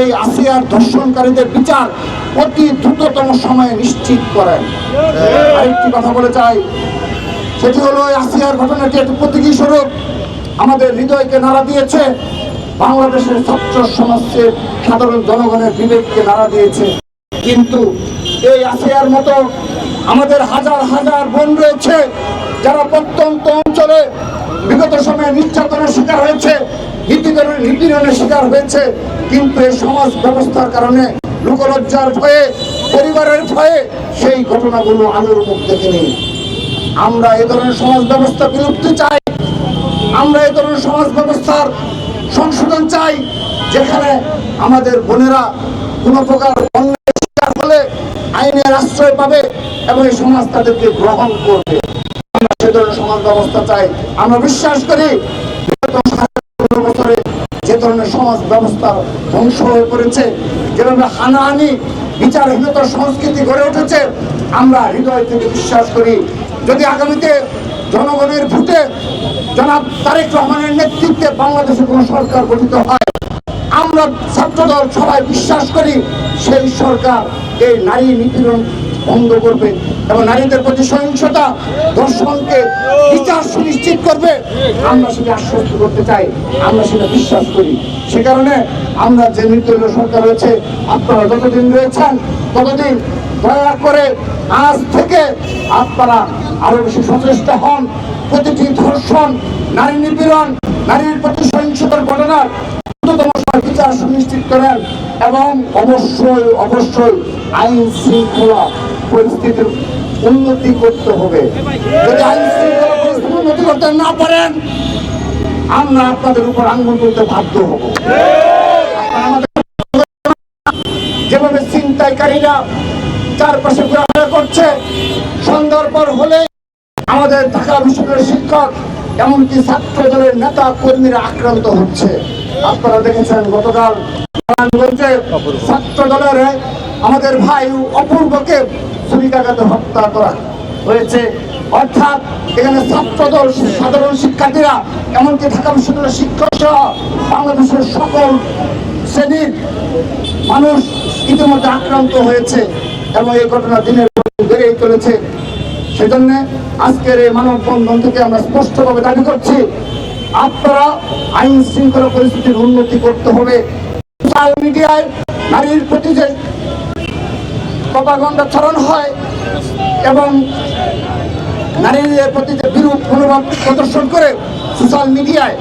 এই আসিয়ার ধর্ষণকারীদের বিচার অতি দ্রুততম সময়ে নিশ্চিত করেন। আরেকটি কথা বলে চাই, সেটি হলো এই আসিয়ার ঘটনাটি একটি প্রতীকী স্বরূপ। আমাদের হৃদয়কে নাড়া দিয়েছে, বাংলাদেশের ছাত্র সমাজের সাধারণ জনগণের বিবেককে নাড়া দিয়েছে। কিন্তু এই আসিয়ার মতো আমাদের হাজার হাজার বোন রয়েছে, যারা প্রত্যন্ত অঞ্চলে বিগত সময়ে নির্যাতনের শিকার হয়েছে। নিপীড়নের নিপীড়নের শিকার হয়েছে, কিন্তু এই সমাজ ব্যবস্থার কারণে লোকলজ্জার ভয়ে, পরিবারের ভয়ে সেই ঘটনাগুলো আলোর মুখ দেখেনি। আমরা এ ধরনের সমাজ ব্যবস্থা বিলুপ্তি চাই। আমরা এ ধরনের সমাজ ব্যবস্থার সংশোধন চাই, যেখানে আমাদের বোনেরা কোনো প্রকার অন্যায় শিকার হলে আইনের আশ্রয় পাবে এবং এই সমাজ তাদেরকে গ্রহণ করবে। আমরা সে ধরনের সমাজ ব্যবস্থা চাই। আমরা বিশ্বাস করি ধরনের সমাজ ব্যবস্থা ধ্বংস হয়ে পড়েছে। যেভাবে হানাহানি বিচারহীনতার সংস্কৃতি গড়ে উঠেছে, আমরা হৃদয় থেকে বিশ্বাস করি, যদি আগামীতে জনগণের ভোটে জনাব তারেক রহমানের নেতৃত্বে বাংলাদেশে কোনো সরকার গঠিত হয়, আমরা ছাত্রদল সবাই বিশ্বাস করি, সেই সরকার এই নারী নিপীড়ন বন্ধ করবে। এবং নারীদের প্রতি সহিংসতা দর্শনকে বিচার সুনিশ্চিত করবে। আমরা সেটা আশ্বস্ত করতে চাই, আমরা সেটা বিশ্বাস করি। সে কারণে আমরা যে নির্দলীয় সরকার রয়েছে, আপনারা যতদিন রয়েছেন, ততদিন দয়া করে আজ থেকে আপনারা আরও বেশি সচেষ্ট হন। প্রতিটি ধর্ষণ, নারী নিপীড়ন, নারীর প্রতি সহিংসতার ঘটনার দ্রুততম সময়ে বিচার সুনিশ্চিত করেন এবং অবশ্যই অবশ্যই আইন শৃঙ্খলা পরিস্থিতির উন্নতি করতে হবে। উন্নতি করতে না পারেন, আমরা আপনাদের উপর আঙ্গুল তুলতে বাধ্য হব। যেভাবে ছিনতাইকারীরা চারপাশে ঘোরাফেরা করছে, সন্ধ্যার পর হলে আমাদের ঢাকা বিশ্ববিদ্যালয়ের শিক্ষক এমনকি ছাত্র দলের নেতা কর্মীরা আক্রান্ত হচ্ছে। আপনারা দেখেছেন গতকাল ছাত্র দলের আমাদের ভাই অপূর্বকে ছুরিকাঘাতে হত্যা করা হয়েছে। অর্থাৎ এখানে ছাত্র দল সাধারণ শিক্ষার্থীরা, এমনকি ঢাকা বিশ্ববিদ্যালয়ের শিক্ষক সহ বাংলাদেশের সকল শ্রেণির মানুষ ইতিমধ্যে আক্রান্ত হয়েছে এবং এই ঘটনা দিনের বেড়েই চলেছে। সেজন্য আজকের এই মানববন্ধন থেকে আমরা স্পষ্টভাবে দাবি করছি, আপনারা আইন শৃঙ্খলা পরিস্থিতির উন্নতি করতে হবে। সোশ্যাল মিডিয়ায় নারীর প্রতি যে ছড়ানো হয় এবং নারীদের প্রতি যে বিরূপ মনোভাব প্রদর্শন করে সোশ্যাল মিডিয়ায়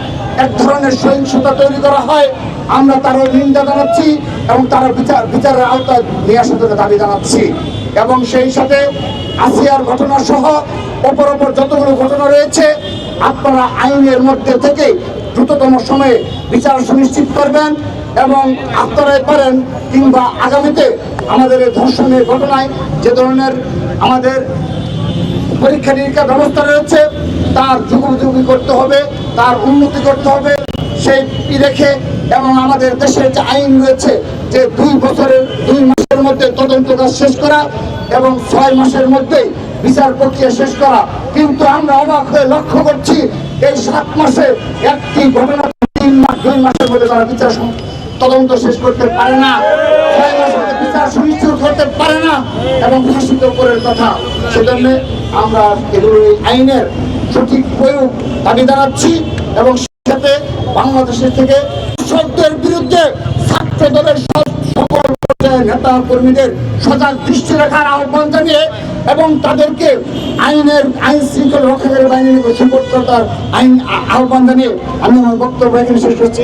এক ধরনের সহিংসতা তৈরি করা হয়, আমরা তারও নিন্দা জানাচ্ছি এবং তারা বিচার, বিচারের আওতায় নিয়ে আসার জন্য দাবি জানাচ্ছি। এবং সেই সাথে আসিয়ার ঘটনা সহ অপর অপর যতগুলো ঘটনা রয়েছে, আপনারা আইনের মধ্যে থেকে দ্রুততম সময়ে বিচার সুনিশ্চিত করবেন এবং আপনারাই পারেন কিংবা আগামীতে আমাদের এই ধর্ষণের ঘটনায় যে ধরনের আমাদের পরীক্ষা নিরীক্ষা ব্যবস্থা রয়েছে, তার যুগোপযোগী করতে হবে, তার উন্নতি করতে হবে, সেই রেখে এবং আমাদের দেশের যে আইন রয়েছে যে দুই বছরের, দুই মাসের মধ্যে তদন্ত কাজ শেষ করা এবং ছয় মাসের মধ্যে বিচার প্রক্রিয়া শেষ করা। কিন্তু আমরা অবাক হয়ে লক্ষ্য করছি, এই সাত মাসে একটি ঘটনা তিন মাস, দুই মাসের মধ্যে তারা বিচার তদন্ত শেষ করতে পারে না। ছয় মাসের বিচার সুনিশ্চিত করতে পারে না এবং ফাঁসিত করার কথা। সেজন্য আমরা এগুলো এই আইনের সঠিক প্রয়োগ দাবি জানাচ্ছি এবং সাথে বাংলাদেশের থেকে শব্দের বিরুদ্ধে ছাত্র দলের সকল পর্যায়ের নেতা কর্মীদের সজাগ দৃষ্টি রাখার আহ্বান জানিয়ে এবং তাদেরকে আইনের আইন শৃঙ্খলা রক্ষাকারী বাহিনীকে সুপোর্ট করার আইন আহ্বান জানিয়ে আমি আমার বক্তব্য এখানে শেষ করছি।